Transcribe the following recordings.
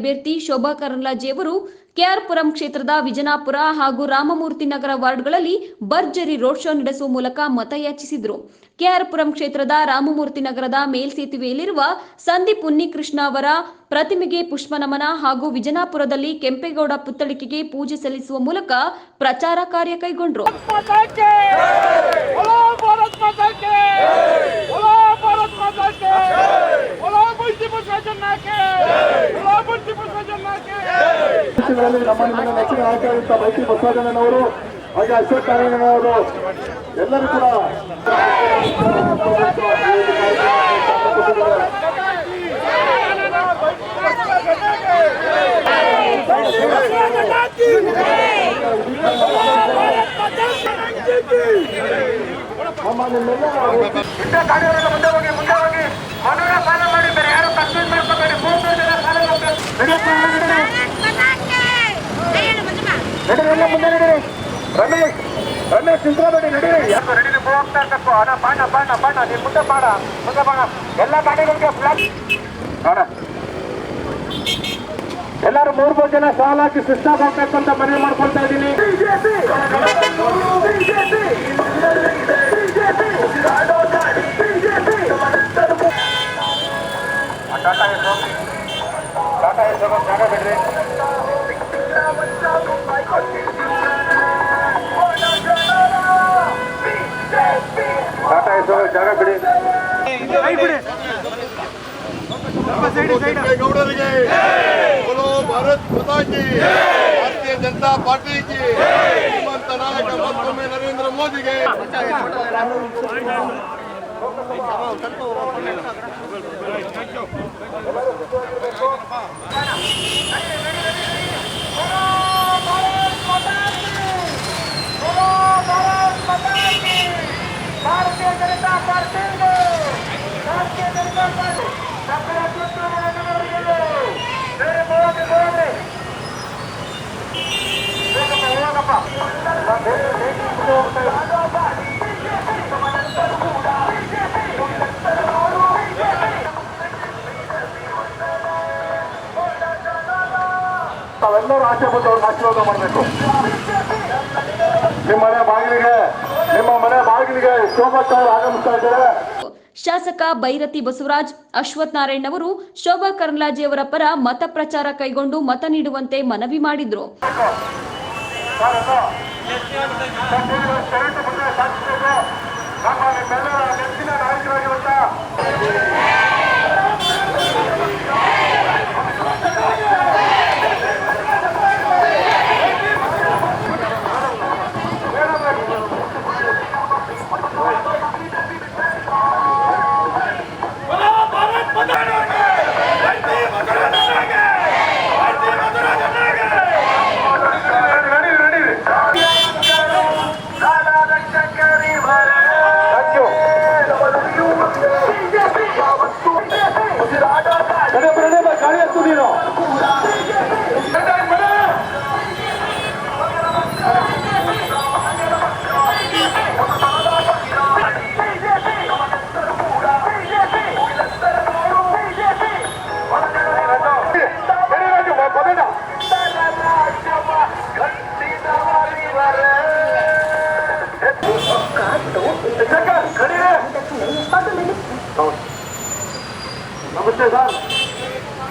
ಅಭ್ಯರ್ಥಿ ಶೋಭಾ ಕರಂದ್ಲಾಜೆಯವರು ಕೆಆರ್ಪುರಂ ಕ್ಷೇತ್ರದ ವಿಜನಾಪುರ ಹಾಗೂ ರಾಮಮೂರ್ತಿ ನಗರ ವಾರ್ಡ್ಗಳಲ್ಲಿ ಭರ್ಜರಿ ರೋಡ್ ಶೋ ನಡೆಸುವ ಮೂಲಕ ಮತಯಾಚಿಸಿದರು ಕೆಆರ್ಪುರಂ ಕ್ಷೇತ್ರದ ರಾಮಮೂರ್ತಿ ನಗರದ ಮೇಲ್ಸೇತುವೆಯಲ್ಲಿರುವ ಸಂದೀಪ್ ಉನ್ನಿಕೃಷ್ಣ ಅವರ ಪ್ರತಿಮೆಗೆ ಪುಷ್ಪನಮನ ಹಾಗೂ ವಿಜನಾಪುರದಲ್ಲಿ ಕೆಂಪೇಗೌಡ ಪುತ್ತಳಿಕೆಗೆ ಪೂಜೆ ಸಲ್ಲಿಸುವ ಮೂಲಕ ಪ್ರಚಾರ ಕಾರ್ಯ ಕೈಗೊಂಡರು ಟಿಪ್ಪು ಸೋಜನ್ನಕ್ಕೆ ಗುಲಾಬನ್ ಟಿಪ್ಪು ಸೋಜನ್ನಕ್ಕೆ ನಮ್ಮನಿಂದ ನೆಚ್ಚಿನ ನಾಯಕರಾಗಿದ್ದ ಮೈತ್ರಿ ಹಾಗೆ ಅಶೋಕ್ ನಾರಾಯಣನವರು ಎಲ್ಲರೂ ಕೂಡ ಮುಂದೆ ಹೋಗಿ ಮುಂದೆ ಹೋಗಿ ಮನವಿನ ಪಾಲನೆ ಮಾಡಿ ನಡೀರಿ ರಮೇಶ್ ಅಣ್ಣ ಎಲ್ಲ ಎಲ್ಲರೂ ಮೂರು ಮೂರು ಜನ ಸಾಲಾಕಿ ಸಿಸ್ಟಮ್ ಹೋಗ್ಬೇಕು ಅಂತ ಮನವಿ ಮಾಡ್ಕೊಳ್ತಾ ಇದ್ದೀನಿ. যখন জায়গা বেড়ে ಟಾಟಾ ಎಸ್ ಜಾಗ ಬಿಡಿ ಗೌಡರಿಗೆ ಭಾರತ್ ಪತಾಕಿ ಭಾರತೀಯ ಜನತಾ ಪಾರ್ಟಿಗೆ ಶ್ರೀಮಂತ ನಾಯಕ ಮತ್ತೊಮ್ಮೆ ನರೇಂದ್ರ ಮೋದಿಗೆ भारतीय जनता पार्टी भारतीय जनता पार्टी सगळ्या कुटुंबावर गेलो जर बोलत बोलले लोक लोक ಆಚೆ ಬಂದು ಅವ್ರಿಗೆ ಆಶೀರ್ವಾದ ಮಾಡಬೇಕು ನಿಮ್ಮ ಮನೆ ಬಾಗಿಲಿಗೆ ನಿಮ್ಮ ಮನೆ ಬಾಗಿಲಿಗೆ ಆಗಮಿಸ್ತಾ ಇದ್ದಾರೆ ಶಾಸಕ ಬೈರತಿ ಬಸವರಾಜ್ ಅಶ್ವಥ್ ನಾರಾಯಣ್ ಅವರು ಶೋಭಾ ಕರ್ನಲಾಜಿ ಅವರ ಪರ ಮತ ಪ್ರಚಾರ ಕೈಗೊಂಡು ಮತ ನೀಡುವಂತೆ ಮನವಿ ಮಾಡಿದ್ರು. ನಮ್ಮ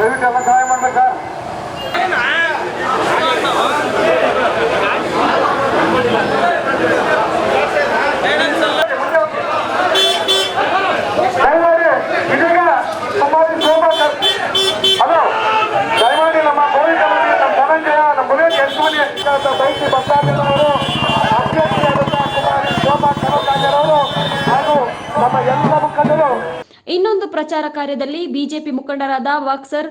ದಯವಿಟ್ಟು ಎಲ್ಲ ಸಹಾಯ ಮಾಡ್ಬೇಕು ಸರ್. ಹಲೋ, ದಯಮಾಡಿ ನಮ್ಮ ಕೋವಿಡ್ ಕಮಿಟಿ, ನಮ್ಮ ಧನಂಜಯ, ನಮ್ಮ ಬುಲೆಟ್ ಯಶಮಾನಿ ಬೈಸಿ ಬಸವರಾಜನವರು ಅಭ್ಯರ್ಥಿಯಾದಂತಹ ಕುಮಾರಿ ಶೋಭಾ ಕರಂದಾಜರವರು ಹಾಗೂ ನಮ್ಮ ಎಲ್ಲ ಮುಖಂಡರು. ಇನ್ನೊಂದು ಪ್ರಚಾರ ಕಾರ್ಯದಲ್ಲಿ ಬಿಜೆಪಿ ಮುಖಂಡರಾದ ವಾಕ್ಸರ್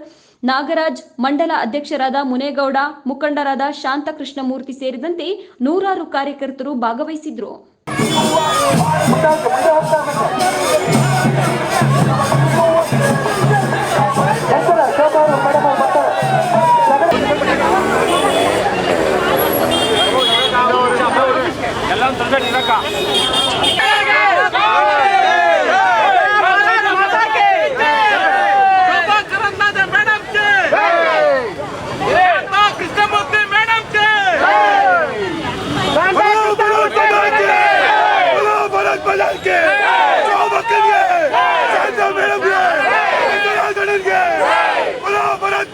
ನಾಗರಾಜ್, ಮಂಡಲ ಅಧ್ಯಕ್ಷರಾದ ಮುನೇಗೌಡ, ಮುಖಂಡರಾದ ಶಾಂತಕೃಷ್ಣಮೂರ್ತಿ ಸೇರಿದಂತೆ ನೂರಾರು ಕಾರ್ಯಕರ್ತರು ಭಾಗವಹಿಸಿದ್ರು.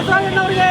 ಅವರಿಗೆ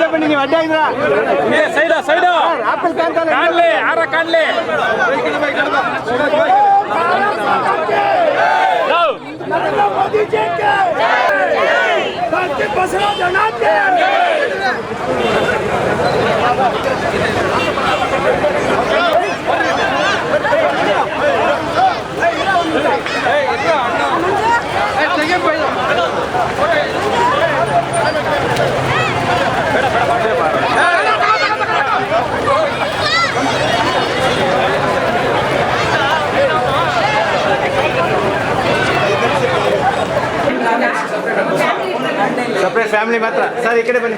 ಬನ್ನಿ ನೀವು ಅಡ್ಡ ಇದ್ರ ಸೈಡ ಸೈಡ ಆಪಲ್ ಕಾನ್ ಕಾಣ್ಲಿ ಯಾರ ಕಾಣ್ಲಿ ಬಸವರಾಜ್ ಅಣ್ಣ ಸರ್ ಈ ಕಡೆ ಬನ್ನಿ.